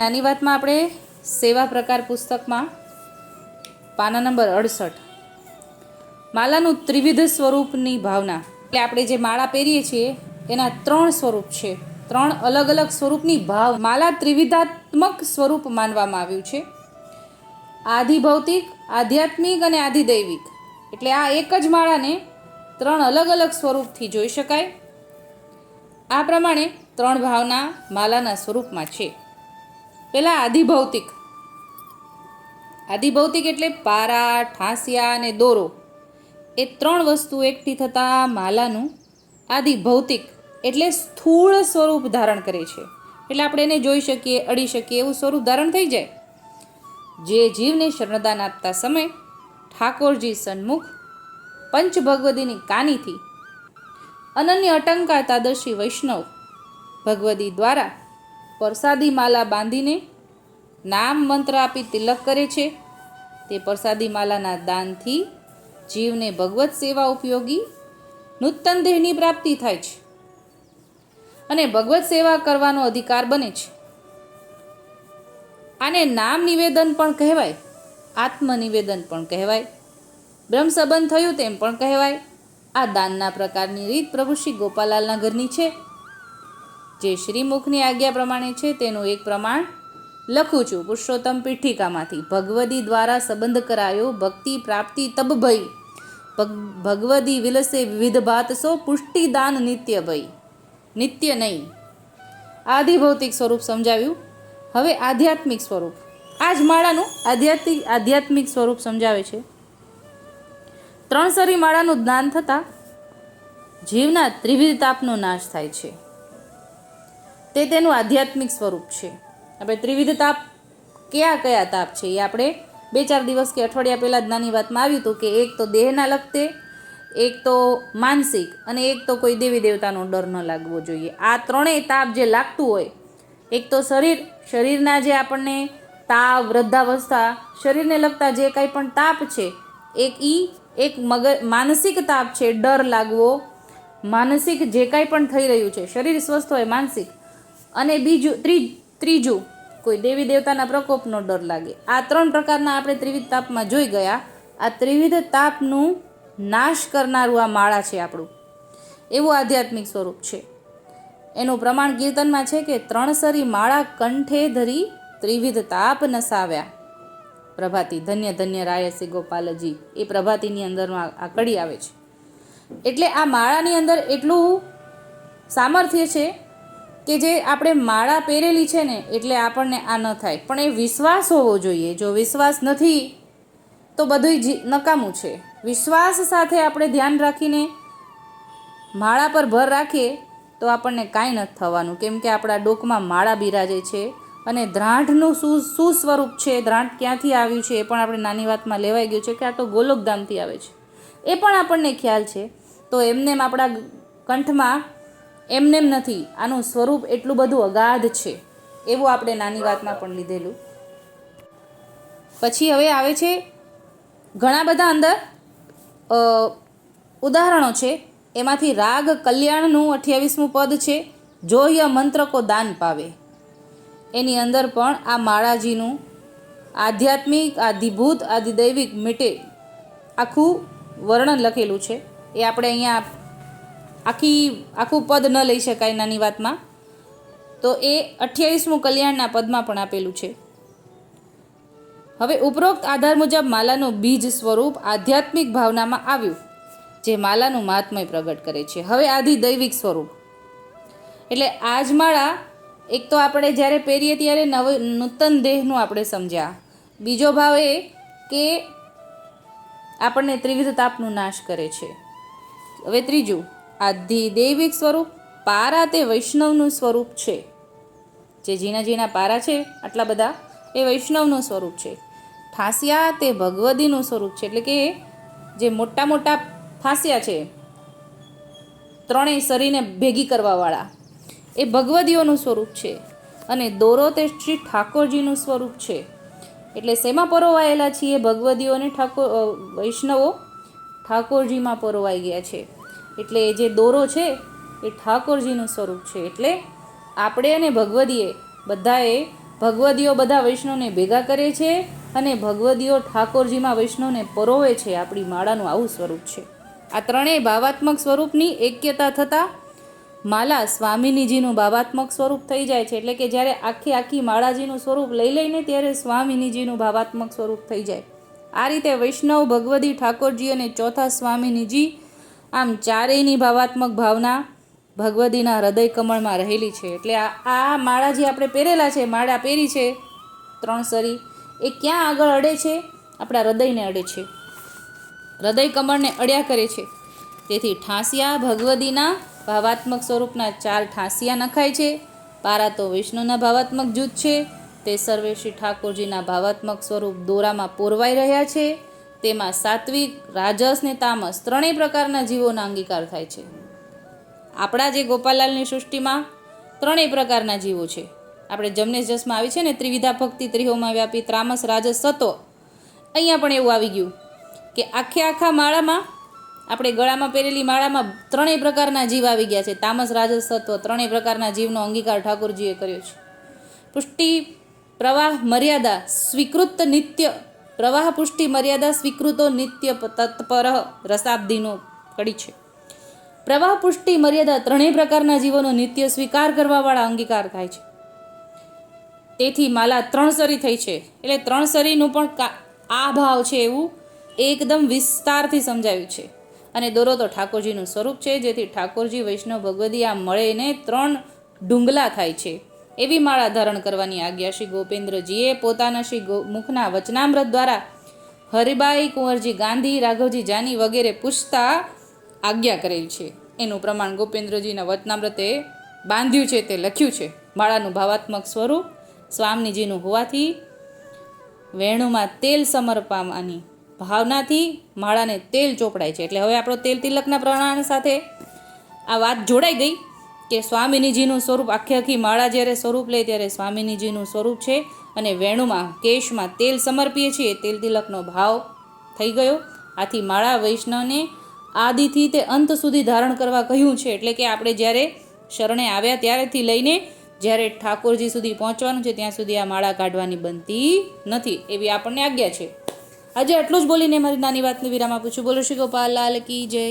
નાની વાતમાં આપણે સેવા પ્રકાર પુસ્તકમાં પાના નંબર અડસઠ. માલાનું ત્રિવિધ સ્વરૂપની ભાવના. એટલે આપણે જે માળા પહેરીએ છીએ, એના ત્રણ સ્વરૂપ છે. ત્રણ અલગ અલગ સ્વરૂપની ભાવ. માલા ત્રિવિધાત્મક સ્વરૂપ માનવામાં આવ્યું છે. આધિભૌતિક આધ્યાત્મિક અને આધિદૈવિક એટલે આ એક જ માળાને ત્રણ અલગ અલગ સ્વરૂપથી જોઈ શકાય. આ પ્રમાણે ત્રણ ભાવના માલાના સ્વરૂપમાં છે. પહેલાં આધિભૌતિક આધિભૌતિક એટલે પારા, ઠાંસિયા અને દોરો. એ ત્રણ વસ્તુ એકઠી થતાં માલાનું આધિભૌતિક એટલે સ્થૂળ સ્વરૂપ ધારણ કરે છે. એટલે આપણે એને જોઈ શકીએ, અડી શકીએ, એવું સ્વરૂપ ધારણ થઈ જાય. જે જીવને શરણદાન આપતા સમય ઠાકોરજી સન્મુખ પંચ ભગવદીની કાનીથી અનન્ય અટંકાતાદર્શી વૈષ્ણવ ભગવદી દ્વારા પરસાદી માલા બાંધીને નામ મંત્ર આપી તિલક કરે છે. તે પરસાદી માલાના દાનથી જીવને ભગવત સેવા ઉપયોગી, નૂતન દેહની પ્રાપ્તિ થાય છે અને ભગવત સેવા કરવાનો અધિકાર બને છે. આને નામ નિવેદન પણ કહેવાય, આત્મનિવેદન પણ કહેવાય, બ્રહ્મ સંબંધ થયું તેમ પણ કહેવાય. આ દાનના પ્રકારની રીત પ્રભુ શ્રી ગોપાલાલના ઘરની છે. જે શ્રીમુખની આજ્ઞા પ્રમાણે છે, તેનું એક પ્રમાણ લખું છું. પુરુષોત્તમ પીઠિકામાંથી, ભગવદી દ્વારા સંબંધ કરાયો, ભક્તિ પ્રાપ્તિ તબ ભય ભગ- ભગવદી વિલસે વિવિધ ભાત સો પુષ્ટિદાન નિત્ય ભય નિત્ય નહીં. આધિભૌતિક સ્વરૂપ સમજાવ્યું. હવે આધ્યાત્મિક સ્વરૂપ. આ જ માળાનું આધ્યાત્મિક આધ્યાત્મિક સ્વરૂપ સમજાવે છે. ત્રણ સરી માળાનું જ્ઞાન થતાં જીવના ત્રિવિધ તાપનો નાશ થાય છે. તે તેનું આધ્યાત્મિક સ્વરૂપ છે. આપણે ત્રિવિધ તાપ કયા કયા તાપ છે એ આપણે બે ચાર દિવસ કે અઠવાડિયા પહેલાં જ નાની વાતમાં આવ્યું હતું કે એક તો દેહના લગતે, એક તો માનસિક અને એક તો કોઈ દેવી દેવતાનો ડર ન લાગવો જોઈએ. આ ત્રણેય તાપ જે લાગતું હોય, એક તો શરીર, શરીરના જે આપણને તાવ, વૃદ્ધાવસ્થા, શરીરને લગતા જે કાંઈ પણ તાપ છે, એક ઈ, એક મગજ, માનસિક તાપ છે, ડર લાગવો, માનસિક જે કાંઈ પણ થઈ રહ્યું છે, શરીર સ્વસ્થ હોય, માનસિક અને બીજું, ત્રી, ત્રીજું, કોઈ દેવી દેવતાના પ્રકોપનો ડર લાગે. આ ત્રણ પ્રકારના આપણે ત્રિવિધ તાપમાં જોઈ ગયા. આ ત્રિવિધ તાપનું નાશ કરનારું આ માળા છે આપણું. એવું આધ્યાત્મિક સ્વરૂપ છે. એનું પ્રમાણ કીર્તનમાં છે કે ત્રણસરી માળા કંઠે ધરી ત્રિવિધ તાપ નસાવ્યા. પ્રભાતી, ધન્ય ધન્ય રાયસી ગોપાલજી, એ પ્રભાતીની અંદરમાં આ કડી આવે છે. એટલે આ માળાની અંદર એટલું સામર્થ્ય છે કે જે આપણે માળા પહેરેલી છે ને, એટલે આપણને આ ન થાય. પણ એ વિશ્વાસ હોવો જોઈએ. જો વિશ્વાસ નથી, તો બધું નકામું છે. વિશ્વાસ સાથે આપણે ધ્યાન રાખીને માળા પર ભર રાખીએ, તો આપણને કાંઈ નથી થવાનું. કેમ કે આપણા ડોકમાં માળા બિરાજે છે અને દ્રાંઢનું શું શું સ્વરૂપ છે. દ્રાંઢ ક્યાંથી આવ્યું છે એ પણ આપણે નાની વાતમાં લેવાઈ ગયું છે કે આ તો ગોલોકધામથી આવે છે. એ પણ આપણને ખ્યાલ છે. તો એમનેમ આપણા કંઠમાં એમનેમ નથી. આનું સ્વરૂપ એટલું બધું અગાધ છે. એવું આપણે નાની વાતમાં પણ લીધેલું. પછી હવે આવે છે ઘણા બધા અંદર ઉદાહરણો છે. એમાંથી રાગ કલ્યાણનું અઠ્યાવીસમું પદ છે. જોય મંત્રકો દાન પાવે. એની અંદર પણ આ માળાજીનું આધ્યાત્મિક આધિભૂત આધિદૈવિક મીટે આખું વર્ણન લખેલું છે. એ આપણે અહીંયા આખી, આખું પદ ન લઈ શકાય નાની વાતમાં. તો એ અઠ્યાવીસમું કલ્યાણના પદમાં પણ આપેલું છે. હવે ઉપરોક્ત આધાર મુજબ માલાનું બીજ સ્વરૂપ આધ્યાત્મિક ભાવનામાં આવ્યું, જે માલાનું મહાત્મય પ્રગટ કરે છે. હવે આધિ દૈવિક સ્વરૂપ. એટલે આજ માળા એક તો આપણે જ્યારે પહેરીએ ત્યારે નવ, નૂતન દેહનું આપણે સમજ્યા. બીજો ભાવ એ કે આપણને ત્રિવિધ તાપનું નાશ કરે છે. હવે ત્રીજું આધિ દૈવિક સ્વરૂપ, પારા તે વૈષ્ણવનું સ્વરૂપ છે. જે ઝીણા ઝીણા પારા છે, આટલા બધા, એ વૈષ્ણવનું સ્વરૂપ છે. ફાંસિયા તે ભગવદીનું સ્વરૂપ છે, એટલે કે જે મોટા મોટા ફાંસિયા છે, ત્રણેય શરીરને ભેગી કરવાવાળા, એ ભગવદીઓનું સ્વરૂપ છે. અને દોરો તે શ્રી ઠાકોરજીનું સ્વરૂપ છે. એટલે શેમાં પરોવાયેલા છીએ ભગવદીઓ અને ઠાકોર વૈષ્ણવો? ઠાકોરજીમાં પરોવાઈ ગયા છે. એટલે એ જે દોરો છે, એ ઠાકોરજીનું સ્વરૂપ છે. એટલે આપણે અને ભગવદીએ બધાએ, ભગવદીઓ બધા વૈષ્ણવને ભેગા કરે છે અને ભગવદીઓ ઠાકોરજીમાં વૈષ્ણવને પરોવે છે. આપણી માળાનું આવું સ્વરૂપ છે. આ ત્રણેય ભાવાત્મક સ્વરૂપની એક્યતા થતાં માલા સ્વામિનીજીનું ભાવાત્મક સ્વરૂપ થઈ જાય છે. એટલે કે જ્યારે આખી આખી માળાજીનું સ્વરૂપ લઈ લઈને ત્યારે સ્વામિનીજીનું ભાવાત્મક સ્વરૂપ થઈ જાય. આ રીતે વૈષ્ણવ, ભગવદી, ઠાકોરજી અને ચોથા સ્વામિનીજી આમ ચારેયની ભાવાત્મક ભાવના ભગવદીના હૃદય કમળમાં રહેલી છે. એટલે આ માળા જે આપણે પહેરેલા છે, માળા પહેરી છે, ત્રણ સરી, એ ક્યાં આગળ અડે છે? આપણા હૃદયને અડે છે. હૃદય કમળને અડ્યા કરે છે. તેથી ઠાંસિયા ભગવદીના ભાવાત્મક સ્વરૂપના ચાર ઠાંસિયા નખાય છે. પારા તો વિષ્ણુના ભાવાત્મક જૂથ છે. તે સર્વે શ્રી ઠાકોરજીના ભાવાત્મક સ્વરૂપ દોરામાં પોરવાઈ રહ્યા છે. તેમાં સાત્વિક, રાજસ ને તામસ ત્રણેય પ્રકારના જીવોના અંગીકાર થાય છે. આપણા જે ગોપાલાલની સૃષ્ટિમાં ત્રણેય પ્રકારના જીવો છે. આપણે જમનેશ જસમાં આવી છે ને, ત્રિવિધા ભક્તિ ત્રિહોમાં વ્યાપી ત્રામસ, રાજસ સત્વ અહીંયા પણ એવું આવી ગયું કે આખે આખા માળામાં, આપણે ગળામાં પહેરેલી માળામાં ત્રણેય પ્રકારના જીવ આવી ગયા છે. તામસ, રાજસ સત્વ ત્રણેય પ્રકારના જીવનો અંગીકાર ઠાકોરજીએ કર્યો છે. પુષ્ટિ, પ્રવાહ, મર્યાદા, સ્વીકૃત નિત્ય પ્રવાહ પુષ્ટિ મર્યાદા સ્વીકૃતો નિત્ય તત્પર રસાબ્દીનો કડી છે. પ્રવાહ પુષ્ટિ મર્યાદા ત્રણેય પ્રકારના જીવોનો નિત્ય સ્વીકાર કરવાવાળા અંગીકાર થાય છે. તેથી માલા ત્રણ સરી થઈ છે. એટલે ત્રણ સરીનું પણ આ ભાવ છે એવું એકદમ વિસ્તારથી સમજાવ્યું છે. અને દોરો તો ઠાકોરજીનું સ્વરૂપ છે. જેથી ઠાકોરજી વૈષ્ણવ ભગવદી આ મળીને ત્રણ ડુંગલા થાય છે. એવી માળા ધારણ કરવાની આજ્ઞા શ્રી ગોપેન્દ્રજીએ પોતાના શ્રી ગો મુખના વચનામૃત દ્વારા હરિબાઈ કુંવરજી ગાંધી, રાઘવજી જાની વગેરે પૂછતા આજ્ઞા કરેલ છે. એનું પ્રમાણ ગોપેન્દ્રજીના વચનામૃતે બાંધ્યું છે તે લખ્યું છે. માળાનું ભાવાત્મક સ્વરૂપ સ્વામીજીનું હોવાથી વેણુમાં તેલ સમર્પવાની ભાવનાથી માળાને તેલ ચોપડાય છે. એટલે હવે આપણો તેલ તિલકના પ્રમાણ સાથે આ વાત જોડાઈ ગઈ. કે સ્વામિનીજીનું સ્વરૂપ આખે આખી માળા જ્યારે સ્વરૂપ લે ત્યારે સ્વામિનીજીનું સ્વરૂપ છે અને વેણુમાં, કેશમાં તેલ સમર્પીએ છીએ, તેલ તિલકનો ભાવ થઈ ગયો. આથી માળા વૈષ્ણવને આદિથી તે અંત સુધી ધારણ કરવા કહ્યું છે. એટલે કે આપણે જ્યારે શરણે આવ્યા ત્યારેથી લઈને જ્યારે ઠાકોરજી સુધી પહોંચવાનું છે, ત્યાં સુધી આ માળા કાઢવાની બનતી નથી એવી આપણને આજ્ઞા છે. આજે આટલું જ બોલીને મારી નાની વાતની વિરામ આપું છું. બોલો શ્રી ગોપાલ લાલ કી જય.